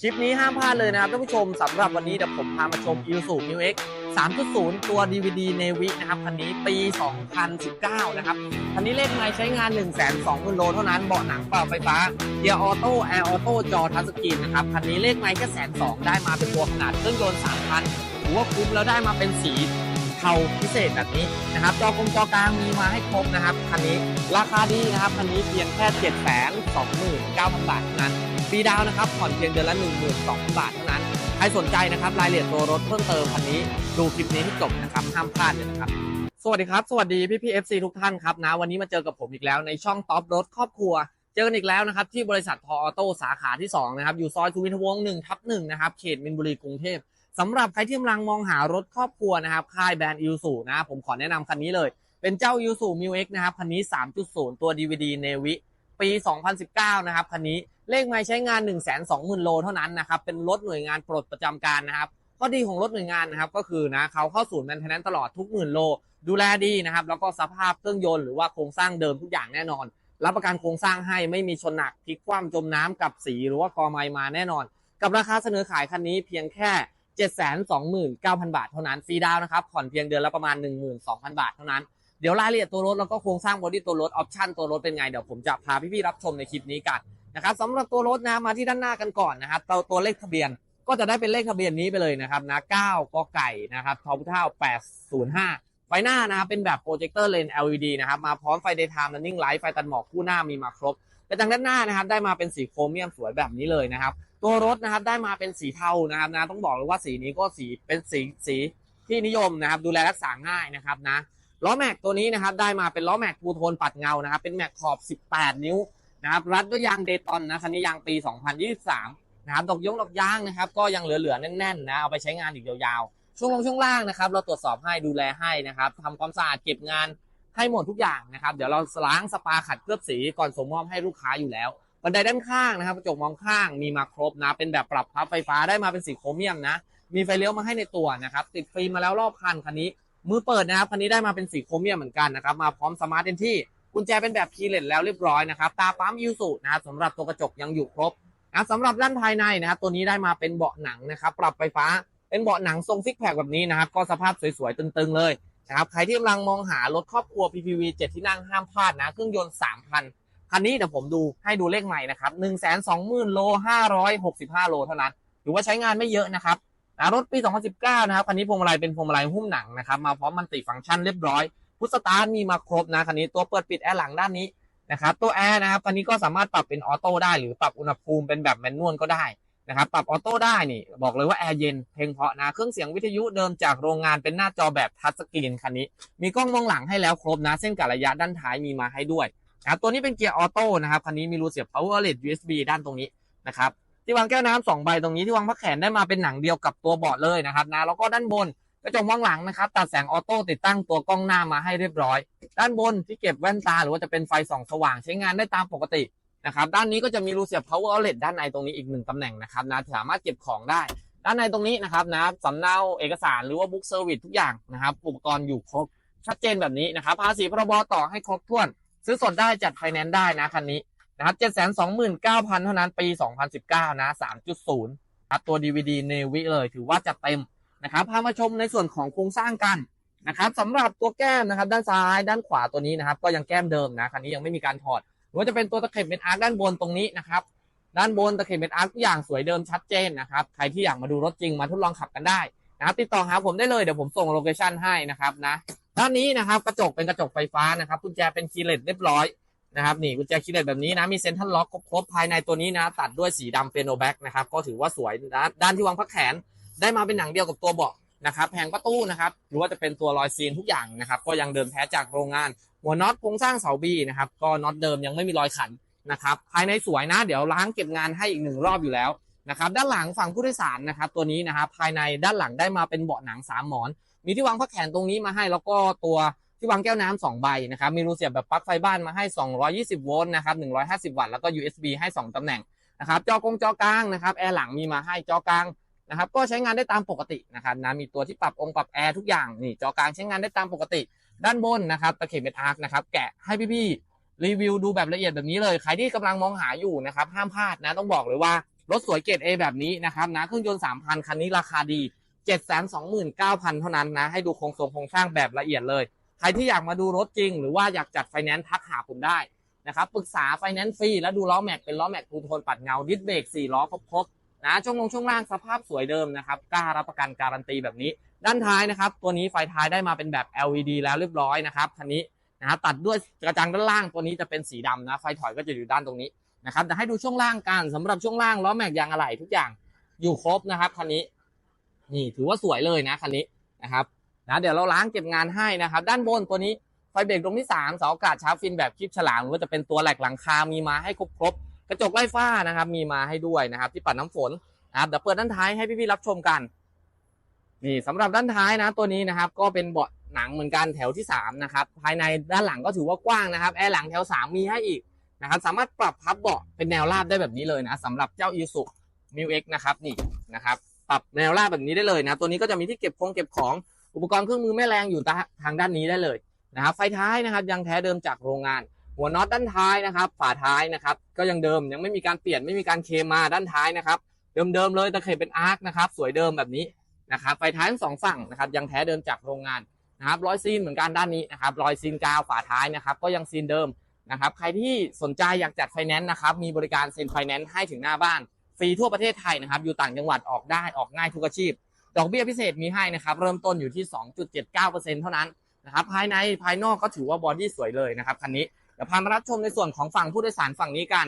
คลิปนี้ห้ามพลาดเลยนะครับท่านผู้ชมสำหรับวันนี้เดี๋ยวผมพามาชม i s u m u x 3.0 ตัว DVD Navy นะครับคันนี้ปี 2019 นะครับคันนี้เลขไมล์ใช้งาน 1 2 0 0 0 0โลเท่านั้นเบาะหนังเปล่าไฟฟ้าเกียร์ออโต้แอร์ออโต้จอทัชสกรีนนะครับคันนี้เลขไมล์แค่แสนสองได้มาเป็นตัวขนาดเครื่องยนต์3,000ถือว่าคุ้มแล้วได้มาเป็นสีเทาพิเศษแบบนี้นะครับจอกลมจอกลางมีมาให้ครบนะครับคันนี้ราคาดีนะครับคันนี้เพียงแค่ 7 2 9 0 0 0 บาทเท่านั้น ฟรีดาวนะครับผ่อนเพียงเดือนละ12,000บาทเท่านั้น ใครสนใจนะครับรายละเอียดตัวรถเพิ่มเติมคันนี้ ดูคลิปนี้ให้จบนะครับห้ามพลาดเลยนะครับสวัสดีครับ สวัสดีพี่พีเอฟซีทุกท่านครับนะวันนี้มาเจอกับผมอีกแล้วในช่องท็อปรถครอบครัว เจอกันอีกแล้วนะครับที่บริษัททออโต้สาขาที่2นะครับอยู่ซอยสุวินทวงศ์1ทับ1นะครับเขตมินบุรีกรุงเทพสำหรับใครที่กำลังมองหารถครอบครัวนะครับค่ายแบรนด์อิวสูนะผมขอแนะนำคันนี้เลย เป็นเจ้าอิวสูมิวเอ็กนะครับคันนี้ 3.0 ตัว DVD Navy ปี 2019 นะครับคันนี้เลขไม้ใช้งาน 1 2 0 0 0 0 โลเท่านั้นนะครับ เป็นรถหน่วยงานปลดประจำการนะครับข้อดีของรถหน่วยงานนะครับก็คือนะเขาเข้าศูนย์แมนเทนแนนตลอดทุกหมื่นโล ดูแลดีนะครับ แล้วก็สภาพเครื่องยนต์หรือว่าโครงสร้างเดิมทุกอย่างแน่นอน รับประกันโครงสร้างให้ไม่มีชนหนักพลิกคว่ำจมน้ำกับสีหรือว่ากอไม้มาแน่นอน กับราคาเสนอขายคันนี้เพียงแค่729,000 บาทเท่านั้นฟรีดาวน์นะครับผ่อนเพียงเดือนละประมาณ 12,000 บาทเท่านั้น เดี๋ยวรายละเอียดตัวรถแล้วก็โครงสร้างบอดี้ตัวรถออปชั่นตัวรถเป็นไงเดี๋ยวผมจะพาพี่ๆรับชมในคลิปนี้กันนะครับสำหรับตัวรถนะมาที่ด้านหน้ากันก่อนนะครับตัวตัวเลขทะเบียนก็จะได้เป็นเลขทะเบียนนี้ไปเลยนะครับนะ9กไก่นะครับทอพุเท่า805 ไฟหน้านะครับเป็นแบบโปรเจคเตอร์เลน LED นะครับมาพร้อมไฟ daytime running light ไฟตัดหมอกคู่หน้ามีมาครบแต่ทางด้านหน้านะครับได้มาเป็นสีโครเมียมสวยแบบนี้เลยนะครับ ตัวรถนะครับได้มาเป็นสีเทานะครับนะต้องบอกเลยว่าสีนี้ก็สีเป็นสีสีที่นิยมนะครับ ดูแลรักษาง่ายนะครับนะ ล้อแม็กตัวนี้นะครับได้มาเป็นล้อแม็กทูโทนปัดเงานะครับเป็นแม็กขอบ 18 นิ้วนะครับรัดด้วยยางเดตอนนะคันนี้ยางปี 2023 นะครับดอกยงดอกยางนะครับก็ยังเหลือๆ แน่นๆนะเอาไปใช้งานอีกยาวๆ ช่วงลงช่วงล่างนะครับเราตรวจสอบให้ดูแลให้นะครับทำความสะอาดเก็บงานให้หมดทุกอย่างนะครับเดี๋ยวเราล้างสปาขัดเคลือบสีก่อนส่งมอบให้ลูกค้าอยู่แล้วบันไดด้านข้างนะครับกระจกมองข้างมีมาครบนะ เป็นแบบปรับพับไฟฟ้าได้มาเป็นสีโครเมียมนะ มีไฟเลี้ยวมาให้ในตัวนะครับ ติดฟิล์มมาแล้วรอบคันคันนี้ มือเปิดนะครับคันนี้ได้มาเป็นสีโครเมียมเหมือนกันนะครับมาพร้อมสมาร์ทเอนที่กุญแจเป็นแบบคีย์เลสแล้วเรียบร้อยนะครับตาปั๊มยูสุนะครับสำหรับตัวกระจกยังอยู่ครบนะสำหรับด้านภายในนะครับตัวนี้ได้มาเป็นเบาะหนังนะครับปรับไฟฟ้าเป็นเบาะหนังทรงซิกแพคแบบนี้นะครับก็สภาพสวยๆตึงๆเลยนะครับใครที่กำลังมองหารถครอบครัว PPV 7 ที่นั่งห้ามพลาดนะเครื่องยนต์3,000คันนี้เดี๋ยวผมดูให้ดูเลขใหม่นะครับ120,000โล565โลเท่านั้นถือว่าใช้งานไม่เยอะนะครับ รถปี 2019 นะครับ คันนี้พวงมาลัยเป็นพวงมาลัยหุ้มหนังนะครับ มาพร้อมมันติฟังก์ชันเรียบร้อย พุทสตาร์ทมีมาครบนะ คันนี้ตัวเปิดปิดแอร์หลังด้านนี้นะครับ ตัวแอร์นะครับ คันนี้ก็สามารถปรับเป็นออโต้ได้ หรือปรับอุณหภูมิเป็นแบบแมนนวลก็ได้นะครับ ปรับออโต้ได้นี่ บอกเลยว่าแอร์เย็น เพลงเพาะนะ เครื่องเสียงวิทยุเดิมจากโรงงานเป็นหน้าจอแบบทัชสกรีนคันนี้ มีกล้องมองหลังให้แล้วครบนะ เส้นกะระยะด้านท้ายมีมาให้ด้วยนะตัวนี้เป็นเกียร์ออโต้นะครับ คันนี้มีรูเสียบ power outlet USB ด้านตรงนี้นะครับ ที่วางแก้วน้ำสองใบตรงนี้ที่วางพักแขนได้มาเป็นหนังเดียวกับตัวเบาะเลยนะครับนะแล้วก็ด้านบนกระจกมองหลังนะครับตัดแสงออโต้ติดตั้งตัวกล้องหน้ามาให้เรียบร้อย ด้านบนที่เก็บแว่นตาหรือว่าจะเป็นไฟส่องสว่างใช้งานได้ตามปกตินะครับด้านนี้ก็จะมีรูเสียบ power outlet ด้านในตรงนี้อีกหนึ่งตำแหน่งนะครับนะสามารถเก็บของได้ ด้านในตรงนี้นะครับนะสำเนาเอกสารหรือว่าบุ๊กเซอร์วิสทุกอย่างนะครับอุปกรณ์อยู่ครบชัดเจนแบบนี้นะครับภาษีพรบต่อให้ครบถ้วน ซื้อสดได้จัดไฟแนนซ์ได้นะคันนี้ นะครับเจ็ดแสนสองหมื่นเก้าพันเท่านั้นปี2019นะ3.0ครับตัว DVD Navy เลยถือว่าจัดเต็มนะครับพามาชมในส่วนของโครงสร้างกันนะครับสำหรับตัวแก้มนะครับ ด้านซ้ายด้านขวาตัวนี้นะครับ ก็ยังแก้มเดิมนะคันนี้ยังไม่มีการถอดหรือว่าจะเป็นตัวตะเข็บเม็ดอาร์คด้านบนตรงนี้นะครับด้านบนตะเข็บเม็ดอาร์คทุกอย่างสวยเดิมชัดเจนนะครับใครที่อยากมาดูรถจริงมาทดลองขับกันได้นะครับติดต่อหาผมได้เลยเดี๋ยวผมส่งโลเคชั่นให้นะครับนะด้านนี้นะครับกระจกเป็นกระจกไฟฟ้านะครับกุญแจเป็นคีย์เลสเรียบร้อย นะครับนี่กุญแจคีย์เลสแบบนี้นะมีเซ็นทรัลล็อกครบภายในตัวนี้นะ ตัดด้วยสีดำเฟโนแบ็กนะครับก็ถือว่าสวยนะด้านที่วางพักแขน ได้มาเป็นหนังเดียวกับตัวเบาะนะครับแผงประตูนะครับหรือว่าจะเป็นตัวรอยซีนทุกอย่างนะครับ ก็ยังเดิมแท้จากโรงงาน หัวน็อตโครงสร้างเสาบีนะครับก็น็อตเดิมยังไม่มีรอยขันนะครับภายในสวยนะ เดี๋ยวล้างเก็บงานให้อีกหนึ่งรอบอยู่แล้วนะครับด้านหลังฝั่งผู้โดยสารนะครับตัวนี้นะครับภายในด้านหลังได้มาเป็นเบาะหนังสามหมอน มีที่วางพักแขนตรงนี้มาให้แล้วก็ตัว ที่วางแก้วน้ำสองใบนะครับ มีรูเสียบแบบปลั๊กไฟบ้านมาให้ 220 โวลต์นะครับ 150 วัตต์ แล้วก็ USB ให้ 2ตำแหน่งนะครับ จอกงจอกลางนะครับ แอร์หลังมีมาให้จอกลางนะครับ ก็ใช้งานได้ตามปกตินะครับนะ มีตัวที่ปรับองค์ปรับแอร์ทุกอย่าง นี่จอกลางใช้งานได้ตามปกติ ด้านบนนะครับ ตะเข็บเม็ดอาร์คนะครับ แกะให้พี่ๆรีวิวดูแบบละเอียดแบบนี้เลย ใครที่กำลังมองหาอยู่นะครับ ห้ามพลาดนะ ต้องบอกเลยว่ารถสวยเกรด A แบบนี้นะครับนะ เครื่องยนต์3,000 คันนี้ราคาดี 729,000 เท่านั้นนะ ให้ดูโครงทรงโครงสร้างแบบละเอียดเลย ใครที่อยากมาดูรถจริง หรือว่าอยากจัดไฟแนนซ์ทักหาผมได้นะครับปรึกษาไฟแนนซ์ฟรีแล้วดูล้อแม็กเป็นล้อแม็กทูโทนปัดเงาดิสเบรก4ล้อครบๆนะช่วงลงช่วงล่างสภาพสวยเดิมนะครับกล้ารับประกันการันตีแบบนี้ ด้านท้ายนะครับ ตัวนี้ไฟท้ายได้มาเป็นแบบ LED แล้วเรียบร้อยนะครับคันนี้นะครับตัดด้วยกระจังด้านล่างตัวนี้จะเป็นสีดำนะไฟถอยก็จะอยู่ด้านตรงนี้นะครับแต่ให้ดูช่วงล่างกันสำหรับช่วงล่างล้อแม็กยางอะไหล่ทุกอย่างอยู่ครบนะครับคันนี้ นี่ถือว่าสวยเลยนะคันนี้นะครับ นะเดี๋ยวเราล้างเก็บงานให้นะครับ ด้านบนตัวนี้ไฟเบรกตรงที่3เสาอากาศชาร์ฟินแบบคลิปฉลามหรือว่าจะเป็นตัวแหลกหลังคา มีมาให้ครบครบๆกระจกไล่ฟ้านะครับ มีมาให้ด้วยนะครับ ที่ปัดน้ำฝนนะครับเดี๋ยวเปิดด้านท้ายให้พี่ๆรับชมกัน นี่สำหรับด้านท้ายนะ ตัวนี้นะครับ ก็เป็นเบาะหนังเหมือนกันแถวที่3นะครับภายในด้านหลังก็ถือว่ากว้างนะครับแอร์หลังแถว 3 มีให้อีกนะครับ สามารถปรับพับเบาะเป็นแนวราบได้แบบนี้เลยนะสำหรับเจ้า i s u m i x นะครับนี่นะครับ ปรับแนวราบแบบนี้ได้เลยนะ ตัวนี้ก็จะมีที่เก็บของเก็บของ อุปกรณ์เครื่องมือแม่แรงอยู่ทางด้านนี้ได้เลยนะครับไฟท้ายนะครับยังแท้เดิมจากโรงงาน หัวน็อตด้านท้ายนะครับ ฝาท้ายนะครับ ก็ยังเดิมยังไม่มีการเปลี่ยนไม่มีการเคมมาด้านท้ายนะครับ เดิมๆเลยตะเข็บเป็นอาร์คนะครับ สวยเดิมแบบนี้นะครับไฟท้ายทั้งสองฝั่งนะครับ ยังแท้เดิมจากโรงงานนะครับรอยซีนเหมือนกันด้านนี้นะครับรอยซีนกาวฝาท้ายนะครับ ก็ยังซีนเดิมนะครับ ใครที่สนใจอยากจัดไฟแนนซ์นะครับ มีบริการเซ็นไฟแนนซ์ให้ถึงหน้าบ้าน ฟรีทั่วประเทศไทยนะครับ อยู่ต่างจังหวัดออกได้ออกง่ายทุกอาชีพ ดอกเบี้ยพิเศษมีให้นะครับ เริ่มต้นอยู่ที่ 2.79%เท่านั้นนะครับภายในภายนอกก็ถือว่าบอดี้สวยเลยนะครับคันนี้เดี๋ยวพามารับชมในส่วนของฝั่งผู้โดยสารฝั่งนี้กัน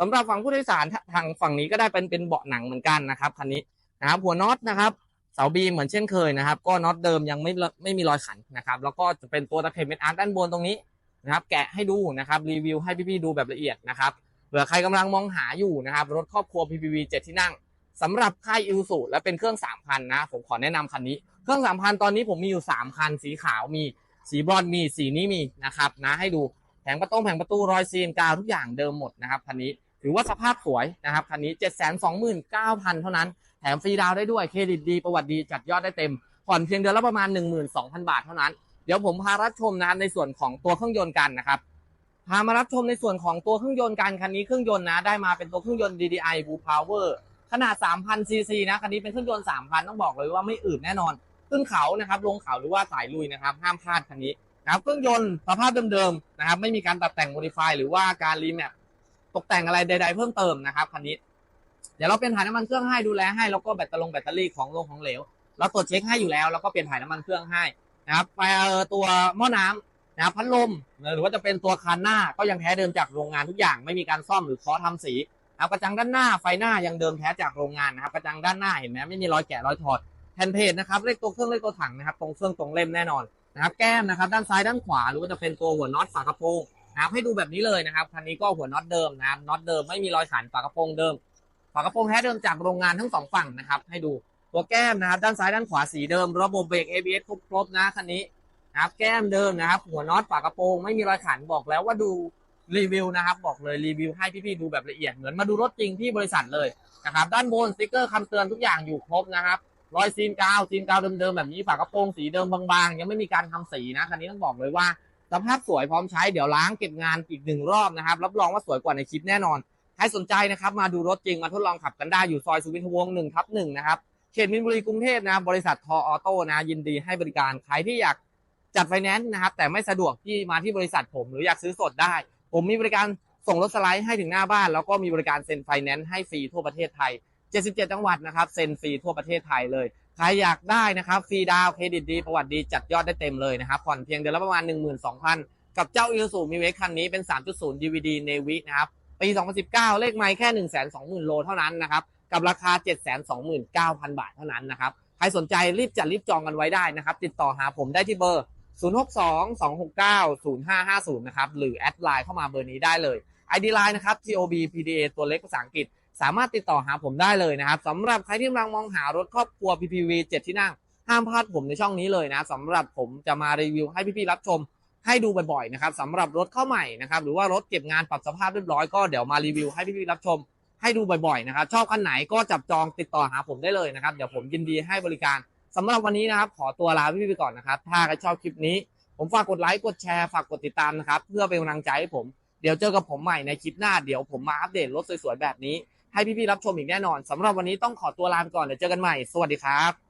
สำหรับฝั่งผู้โดยสารทางฝั่งนี้ก็ได้เป็นเป็นเบาะหนังเหมือนกันนะครับคันนี้นะครับหัวน็อตนะครับเสาบีเหมือนเช่นเคยนะครับ ก็น็อตเดิมยังไม่ไม่มีรอยขันนะครับแล้วก็จะเป็นตัวตะเข็บเม็ดอาร์ตด้านบนตรงนี้นะครับ แกะให้ดูนะครับรีวิวให้พี่ๆดูแบบละเอียดนะครับเผื่อใครกำลังมองหาอยู่นะครับรถครอบครัว PPV 7 ที่นั่ง สำหรับค่ายอิ s สูและเป็นเครื่อง3,000นะ ผมขอแนะนำคันนี้ เครื่อง3,000ตอนนี้ผมมีอยู่3คัน สีขาวมีสีบรอนซ์มีสีนี้มีนะครับนะให้ดูแผงประตูแผงประตูรอยซีนกาวทุกอย่างเดิมหมดนะครับคันนี้ถือว่าสภาพสวยนะครับคันนี้ 729,000 เท่านั้น แถมฟรีดาวได้ด้วยเครดิตดีประวัติดีจัดยอดได้เต็ม ผ่อนเพียงเดือนละประมาณ 12,000 บาทเท่านั้น เดี๋ยวผมพารับชมนะครับในส่วนของตัวเครื่องยนต์กันนะครับพามารับชมในส่วนของตัวเครื่องยนต์กันคันนี้เครื่องยนต์นะได้มาเป็นตัวเครื่องยนต์ DDI Blue Power ขนาด 3,000 ซีซีนะคันนี้เป็นเครื่องยนต์ 3,000 ต้องบอกเลยว่าไม่อืดแน่นอน ขึ้นเขานะครับลงเขาหรือว่าสายลุยนะครับ ห้ามพลาดคันนี้นะครับเครื่องยนต์สภาพเดิมๆนะครับ ไม่มีการตัดแต่งโมดิฟายหรือว่าการรีแมปตกแต่งอะไรใด ๆ เพิ่มเติมนะครับคันนี้ เดี๋ยวเราเปลี่ยนถ่ายน้ำมันเครื่องให้ดูแลให้แล้วก็แบตเตอรี่แบตเตอรี่ของลงของเหลวเราตรวจเช็คให้อยู่แล้วแล้วก็เปลี่ยนถ่ายน้ำมันเครื่องให้นะครับไปตัวหม้อน้ำนะครับพัดลมหรือว่าจะเป็นตัวคันหน้าก็ยังแท้เดิมจากโรงงานทุกอย่างไม่มีการซ่อมหรือเคาะทำสี นะครับกระจังด้านหน้าไฟหน้ายังเดิมแท้จากโรงงานนะครับกระจังด้านหน้าเห็นไหมไม่มีรอยแกะรอยถอดแผ่นเพจนะครับเลขตัวเครื่องเลขตัวถังนะครับตรงเครื่องตรงเล่มแน่นอนนะครับแก้มนะครับด้านซ้ายด้านขวาหรือว่าจะเป็นตัวหัวน็อตฝากระโปรงนะครับให้ดูแบบนี้เลยนะครับคันนี้ก็หัวน็อตเดิมนะครับน็อตเดิมไม่มีรอยขันฝากระโปรงเดิมฝากระโปรงแท้เดิมจากโรงงานทั้งสองฝั่งนะครับให้ดูตัวแก้มนะครับด้านซ้ายด้านขวาสีเดิม ระบบเบรก ABS ครบๆนะคันนี้นะครับแก้มเดิมนะครับหัวน็อตฝากระโปรงไม่มีรอยขันบอกแล้วว่าดู รีวิวนะครับ บอกเลยรีวิวให้พี่ๆดูแบบละเอียดเหมือนมาดูรถจริงที่บริษัทเลยนะครับ ด้านบนสติกเกอร์คำเตือนทุกอย่างอยู่ครบนะครับรอยซีนกาวซีนกาวเดิมๆแบบนี้ฝากระโปรงสีเดิมบางๆ ยังไม่มีการทำสีนะคันนี้ต้องบอกเลยว่าสภาพสวยพร้อมใช้เดี๋ยวล้างเก็บงานอีกหนึ่งรอบนะครับ รับรองว่าสวยกว่าในคลิปแน่นอนใครสนใจนะครับ มาดูรถจริงมาทดลองขับกันได้อยู่ซอยสุวินทวงศ์หนึ่งทับหนึ่งนะครับเขตมินบุรีกรุงเทพนะบบริษัททอออโต้นะยินดีให้บริการใครที่อยากจัดไฟแนนซ์นะครับ แต่ไม่สะดวกที่มาที่บริษัทผมหรืออยากซื้อสดได้ ผมมีบริการส่งรถสไลด์ให้ถึงหน้าบ้าน แล้วก็มีบริการเซ็นไฟแนนซ์ให้ฟรีทั่วประเทศไทย 77 จังหวัดนะครับเซ็นฟรีทั่วประเทศไทยเลย ใครอยากได้นะครับฟรีดาวเครดิตดี ประวัติดีจัดยอดได้เต็มเลยนะครับผ่อนเพียงเดือนละประมาณ 12,000 กับเจ้า i s u มีเวคคันนี้เป็น 3.0 DVD Navy นะครับปี 2019 เลขไม่แค่ 120,000 โลเท่านั้นนะครับกับราคา 729,000 บาทเท่านั้นนะครับใครสนใจรีบจัดรีบจองกันไว้ได้นะครับ ติดต่อหาผมได้ที่เบอร์ 062-269-0550 นะครับ หรือแอดไลน์เข้ามาเบอร์นี้ได้เลย ID Line นะครับ TOB PDA ตัวเล็กภาษาอังกฤษ สามารถติดต่อหาผมได้เลยนะครับสำหรับใครที่กำลังมองหารถครอบครัว PPV 7 ที่นั่ง ห้ามพลาดผมในช่องนี้เลยนะสำหรับผมจะมารีวิวให้พี่ๆรับชม ให้ดูบ่อยๆนะครับสำหรับรถเข้าใหม่นะครับหรือว่ารถเก็บงานปรับสภาพเรียบร้อยก็เดี๋ยวมารีวิวให้พี่ๆรับชม ให้ดูบ่อยๆนะครับชอบคันไหนก็จับจองติดต่อหาผมได้เลยนะครับเดี๋ยวผมยินดีให้บริการ สำหรับวันนี้นะครับขอตัวลาพี่ไปก่อนนะครับ ถ้าใครชอบคลิปนี้ ผมฝากกดไลค์กดแชร์ฝากกดติดตามนะครับ เพื่อเป็นกำลังใจให้ผมเดี๋ยวเจอกับผมใหม่ในคลิปหน้าเดี๋ยวผมมาอัปเดตรถสวยๆแบบนี้ ให้พี่ๆรับชมอีกแน่นอนสำหรับวันนี้ต้องขอตัวลาไปก่อนเดี๋ยวเจอกันใหม่ สวัสดีครับ